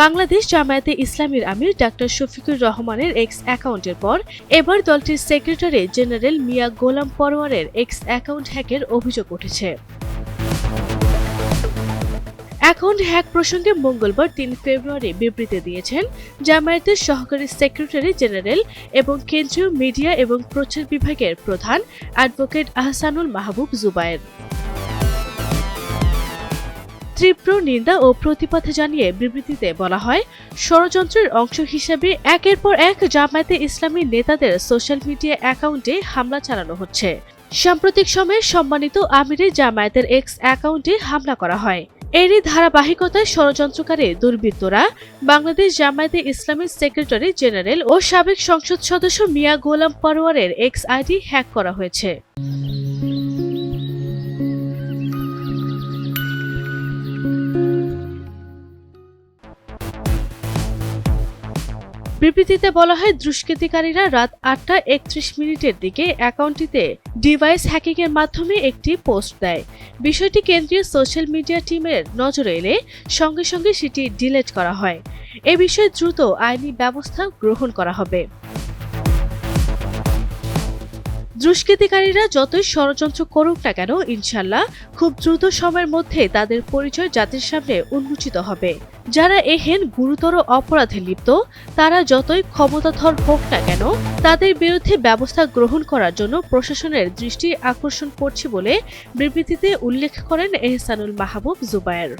বাংলাদেশ জামায়াতে ইসলামীর আমির ডাক্তার শফিকুর রহমানের এক্স অ্যাকাউন্টের পর এবার দলটির সেক্রেটারি জেনারেল মিয়া গোলাম পরোয়ারের এক্স অ্যাকাউন্ট হ্যাকের অভিযোগ উঠেছে। অ্যাকাউন্ট হ্যাক প্রসঙ্গে মঙ্গলবার তিন ফেব্রুয়ারি বিবৃতি দিয়েছেন জামায়াতের সহকারী সেক্রেটারি জেনারেল এবং কেন্দ্রীয় মিডিয়া এবং প্রচার বিভাগের প্রধান অ্যাডভোকেট আহসানুল মাহবুব জুবায়ের। তীব্র নিন্দা ও প্রতিবাদ জানিয়ে বিবৃতিতে বলা হয়, ষড়যন্ত্রের অংশ হিসেবে একের পর এক জামায়াতে ইসলামী নেতাদের সোশ্যাল মিডিয়া অ্যাকাউন্টে হামলা চালানো হচ্ছে। সাম্প্রতিক সময়ে সম্মানিত আমিরের জামায়াতের এক্স অ্যাকাউন্টে হামলা করা হয়। এরই ধারাবাহিকতায় ষড়যন্ত্রকারী দুর্বৃত্তরা বাংলাদেশ জামায়াতে ইসলামের সেক্রেটারি জেনারেল ও সাবেক সংসদ সদস্য মিয়া গোলাম পারোয়ারের এক্স আইডি হ্যাক করা হয়েছে। বিবৃতিতে বলা হয়, দুষ্কৃতিকারীরা রাত আটটা একত্রিশ মিনিটের দিকে অ্যাকাউন্টটিতে ডিভাইস হ্যাকিং এর মাধ্যমে একটি পোস্ট দেয়। বিষয়টি কেন্দ্রীয় সোশ্যাল মিডিয়া টিমের নজরে এলে সঙ্গে সঙ্গে সেটি ডিলেট করা হয়। এ বিষয়ে দ্রুত আইনি ব্যবস্থা গ্রহণ করা হবে। দুষ্কৃতিকারীরা যতই ষড়যন্ত্র করুক না কেন ইনশাল্লাহ খুব দ্রুত সময়ের মধ্যে তাদের পরিচয় জাতির সামনে উন্মোচিত হবে। যারা এহেন গুরুতর অপরাধে লিপ্ত, তারা যতই ক্ষমতাধর হোক না কেন, তাদের বিরুদ্ধে ব্যবস্থা গ্রহণ করার জন্য প্রশাসনের দৃষ্টি আকর্ষণ করছে বলে বিবৃতিতে উল্লেখ করেন এহসানুল মাহবুব জুবায়ের।